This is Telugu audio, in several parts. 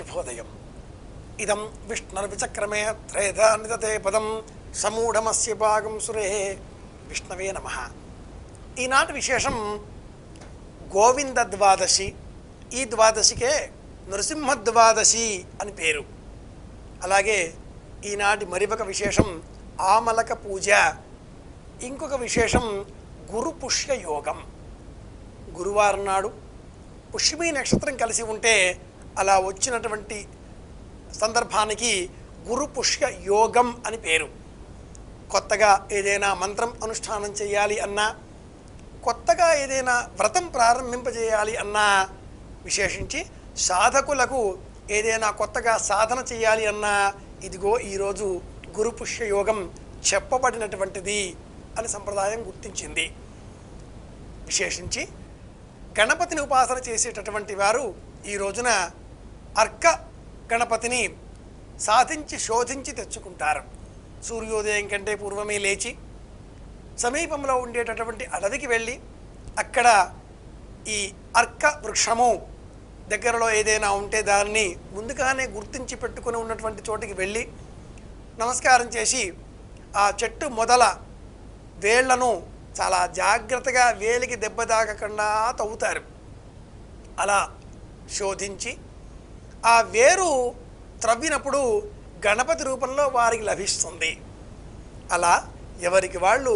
శుభోదయం ఇదం విష్ణుర్విచక్రమే త్రేధా నిదతే పదం సమూఢమస్య భాగం సురే విష్ణవే నమ. ఈనాటి విశేషం గోవింద ద్వాదశి ఈ ద్వాదశికే నృసింహ ద్వాదశి అని పేరు. అలాగే ఈనాటి మరొక విశేషం ఆమలక పూజ ఇంకొక విశేషం గురు పుష్య యోగం గురువారం నాడు పుష్యమీ నక్షత్రం కలిసి ఉంటే అలా వచ్చినటువంటి సందర్భానికి గురు పుష్య యోగం అని పేరు. కొత్తగా ఏదైనా మంత్రం అనుష్ఠానం చేయాలి అన్నా కొత్తగా ఏదైనా వ్రతం ప్రారంభింపజేయాలి అన్నా విశేషించి సాధకులకు ఏదైనా కొత్తగా సాధన చేయాలి అన్నా ఇదిగో ఈరోజు గురు పుష్య యోగం చెప్పబడినటువంటిది అని సంప్రదాయం గుర్తించింది. విశేషించి గణపతిని ఉపాసన చేసేటటువంటి వారు ఈ రోజున అర్క గణపతిని సాధించి శోధించి తెచ్చుకుంటారు. సూర్యోదయం కంటే పూర్వమే లేచి సమీపంలో ఉండేటటువంటి అడవికి వెళ్ళి అక్కడ ఈ అర్క వృక్షము దగ్గరలో ఏదైనా ఉంటే దానిని ముందుగానే గుర్తించి పెట్టుకుని ఉన్నటువంటి చోటికి వెళ్ళి నమస్కారం చేసి ఆ చెట్టు మొదల వేళ్ళను చాలా జాగ్రత్తగా వేలికి దెబ్బ తాకకుండా తవ్వుతారు. అలా శోధించి ఆ వేరు త్రవ్వినప్పుడు గణపతి రూపంలో వారికి లభిస్తుంది. అలా ఎవరికి వాళ్ళు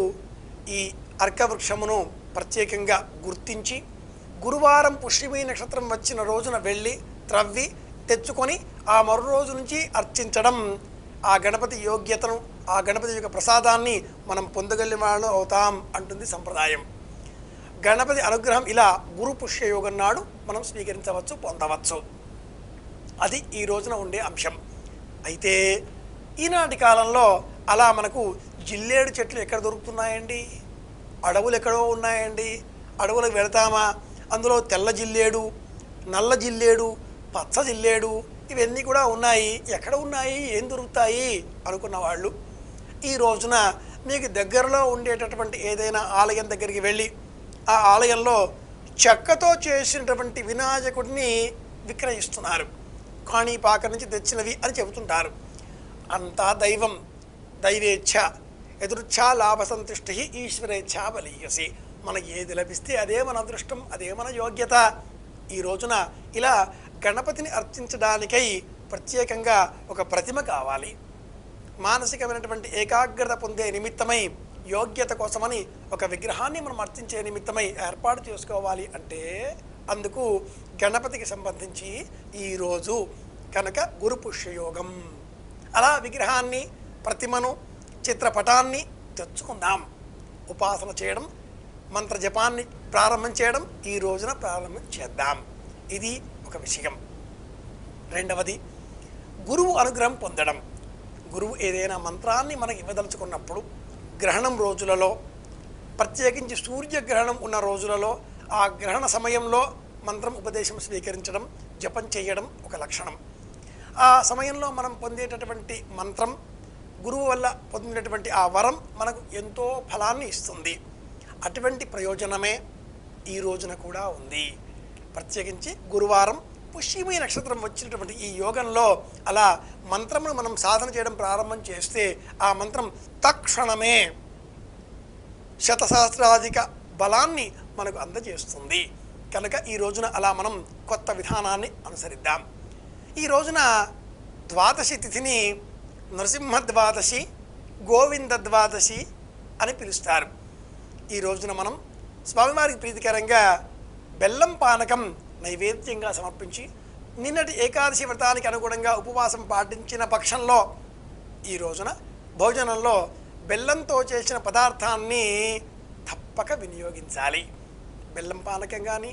ఈ అర్కవృక్షమును ప్రత్యేకంగా గుర్తించి గురువారం పుష్యమీ నక్షత్రం వచ్చిన రోజున వెళ్ళి త్రవ్వి తెచ్చుకొని ఆ మరో రోజు నుంచి అర్చించడం ఆ గణపతి యోగ్యతను ఆ గణపతి యొక్క ప్రసాదాన్ని మనం పొందగలిగిన వాళ్ళు అవుతాం అంటుంది సంప్రదాయం. గణపతి అనుగ్రహం ఇలా గురు పుష్యయోగం నాడు మనం స్వీకరించవచ్చు పొందవచ్చు. అది ఈ రోజున ఉండే అంశం. అయితే ఈనాటి కాలంలో అలా మనకు జిల్లేడు చెట్లు ఎక్కడ దొరుకుతున్నాయండి? అడవులు ఎక్కడో ఉన్నాయండి? అడవులకు వెళతామా? అందులో తెల్ల జిల్లేడు నల్ల జిల్లేడు పచ్చ జిల్లేడు ఇవన్నీ కూడా ఉన్నాయి. ఎక్కడ ఉన్నాయి? ఏం దొరుకుతాయి? అనుకున్న వాళ్ళు ఈ రోజున మీకు దగ్గరలో ఉండేటటువంటి ఏదైనా ఆలయం దగ్గరికి వెళ్ళి ఆ ఆలయంలో చెక్కతో చేసినటువంటి వినాయకుడిని విక్రయిస్తున్నారు. కాణిపాక నుంచి తెచ్చినవి అని చెబుతుంటారు. అంతా దైవం దైవేచ్ఛ ఎదురుచ్ఛా లాభసంతుష్టి ఈశ్వరేచ్ఛ బలీయసి. మనకి ఏది లభిస్తే అదే మన అదృష్టం అదే మన యోగ్యత. ఈ రోజున ఇలా గణపతిని అర్చించడానికై ప్రత్యేకంగా ఒక ప్రతిమ కావాలి. మానసికమైనటువంటి ఏకాగ్రత పొందే నిమిత్తమై యోగ్యత కోసమని ఒక విగ్రహాన్ని మనం అర్చించే నిమిత్తమై ఏర్పాటు చేసుకోవాలి అంటే అందుకు గణపతికి సంబంధించి ఈరోజు కనుక గురు పుష్యయోగం అలా విగ్రహాన్ని ప్రతిమను చిత్రపటాన్ని తెచ్చుకుందాం. ఉపాసన చేయడం మంత్ర జపాన్ని ప్రారంభం చేయడం ఈ రోజున ప్రారంభం చేద్దాం. ఇది ఒక విషయం. రెండవది గురువు అనుగ్రహం పొందడం. గురువు ఏదైనా మంత్రాన్ని మనకి ఇవ్వదలుచుకున్నప్పుడు గ్రహణం రోజులలో ప్రత్యేకించి సూర్యగ్రహణం ఉన్న రోజులలో ఆ గ్రహణ సమయంలో మంత్రం ఉపదేశం స్వీకరించడం జపం చేయడం ఒక లక్షణం. ఆ సమయంలో మనం పొందేటటువంటి మంత్రం గురువు వల్ల పొందినటువంటి ఆ వరం మనకు ఎంతో ఫలాన్ని ఇస్తుంది. అటువంటి ప్రయోజనమే ఈ రోజున కూడా ఉంది. ప్రత్యేకించి గురువారం పుష్యమీ నక్షత్రం వచ్చినటువంటి ఈ యోగంలో అలా మంత్రమును మనం సాధన చేయడం ప్రారంభం చేస్తే ఆ మంత్రం తక్షణమే శతసహస్రాధిక బలాన్ని మనకు అందజేస్తుంది. కనుక ఈ రోజున అలా మనం కొత్త విధానాన్ని అనుసరిద్దాం. ఈ రోజున ద్వాదశి తిథిని నరసింహ ద్వాదశి గోవింద ద్వాదశి అని పిలుస్తారు. ఈ రోజున మనం స్వామివారికి ప్రీతికరంగా బెల్లం పానకం నైవేద్యంగా సమర్పించి నిన్నటి ఏకాదశి వ్రతానికి అనుగుణంగా ఉపవాసం పాటించిన పక్షంలో ఈ రోజున భోజనంలో బెల్లంతో చేసిన పదార్థాన్ని తప్పక వినియోగించాలి. బెల్లం పానకం కానీ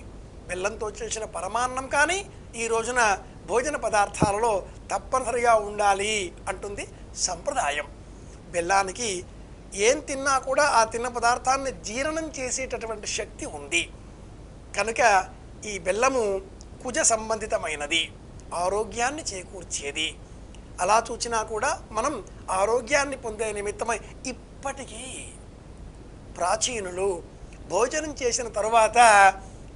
బెల్లంతో చేసిన పరమాన్నం కానీ ఈ రోజున భోజన పదార్థాలలో తప్పనిసరిగా ఉండాలి అంటుంది సంప్రదాయం. బెల్లానికి ఏం తిన్నా కూడా ఆ తిన్న పదార్థాన్ని జీర్ణం చేసేటటువంటి శక్తి ఉంది. కనుక ఈ బెల్లము కుజ సంబంధితమైనది ఆరోగ్యాన్ని చేకూర్చేది. అలా చూచినా కూడా మనం ఆరోగ్యాన్ని పొందే నిమిత్తమై ఇప్పటికీ ప్రాచీనులు భోజనం చేసిన తర్వాత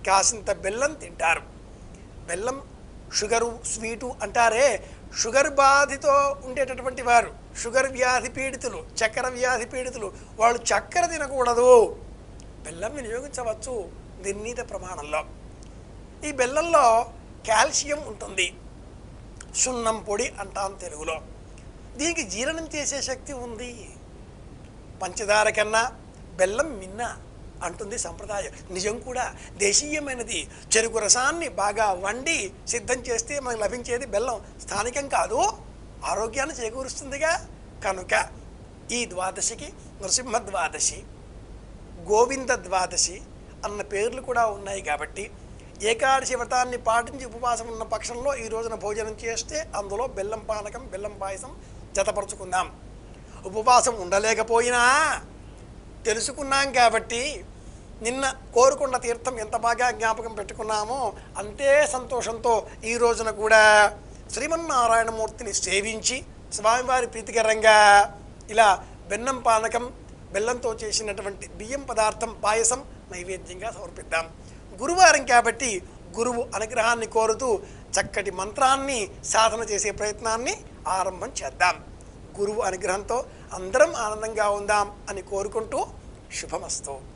కాసింత బెల్లం తింటారు. బెల్లం షుగరు స్వీటు అంటారే షుగర్ బాధితో ఉండేటటువంటి వారు షుగర్ వ్యాధి పీడితులు చక్కెర వ్యాధి పీడితులు వాళ్ళు చక్కెర తినకూడదు. బెల్లం వినియోగించవచ్చు నిర్ణీత ప్రమాణంలో. ఈ బెల్లంలో కాల్షియం ఉంటుంది. సున్నం పొడి అంటాం తెలుగులో. దీనికి జీర్ణం చేసే శక్తి ఉంది. పంచదార కన్నా బెల్లం మిన్న అంటుంది సంప్రదాయం. నిజం కూడా దేశీయమైనది. చెరుకు రసాన్ని బాగా వండి సిద్ధం చేస్తే మనకు లభించేది బెల్లం. స్థానికం కాదు ఆరోగ్యాన్ని చేకూరుస్తుందిగా. కనుక ఈ ద్వాదశికి నృసింహ ద్వాదశి గోవింద ద్వాదశి అన్న పేర్లు కూడా ఉన్నాయి కాబట్టి ఏకాదశి వ్రతాన్ని పాటించి ఉపవాసం ఉన్న పక్షంలో ఈ రోజున భోజనం చేస్తే అందులో బెల్లం పానకం బెల్లం పాయసం జతపరుచుకుందాం. ఉపవాసం ఉండలేకపోయినా తెలుసుకున్నాం కాబట్టి నిన్న కోరుకున్న తీర్థం ఎంత బాగా జ్ఞాపకం పెట్టుకున్నామో అంతే సంతోషంతో ఈ రోజున కూడా శ్రీమన్నారాయణమూర్తిని సేవించి స్వామివారి ప్రీతికరంగా ఇలా బెల్లం పానకం బెల్లంతో చేసినటువంటి బియ్యం పదార్థం పాయసం నైవేద్యంగా సమర్పిద్దాం. గురువారం కాబట్టి గురువు అనుగ్రహాన్ని కోరుతూ చక్కటి మంత్రాన్ని సాధన చేసే ప్రయత్నాన్ని ఆరంభం చేద్దాం. గురువు అనుగ్రహంతో అందరం ఆనందంగా ఉందాం అని కోరుకుంటూ శుభమస్తు.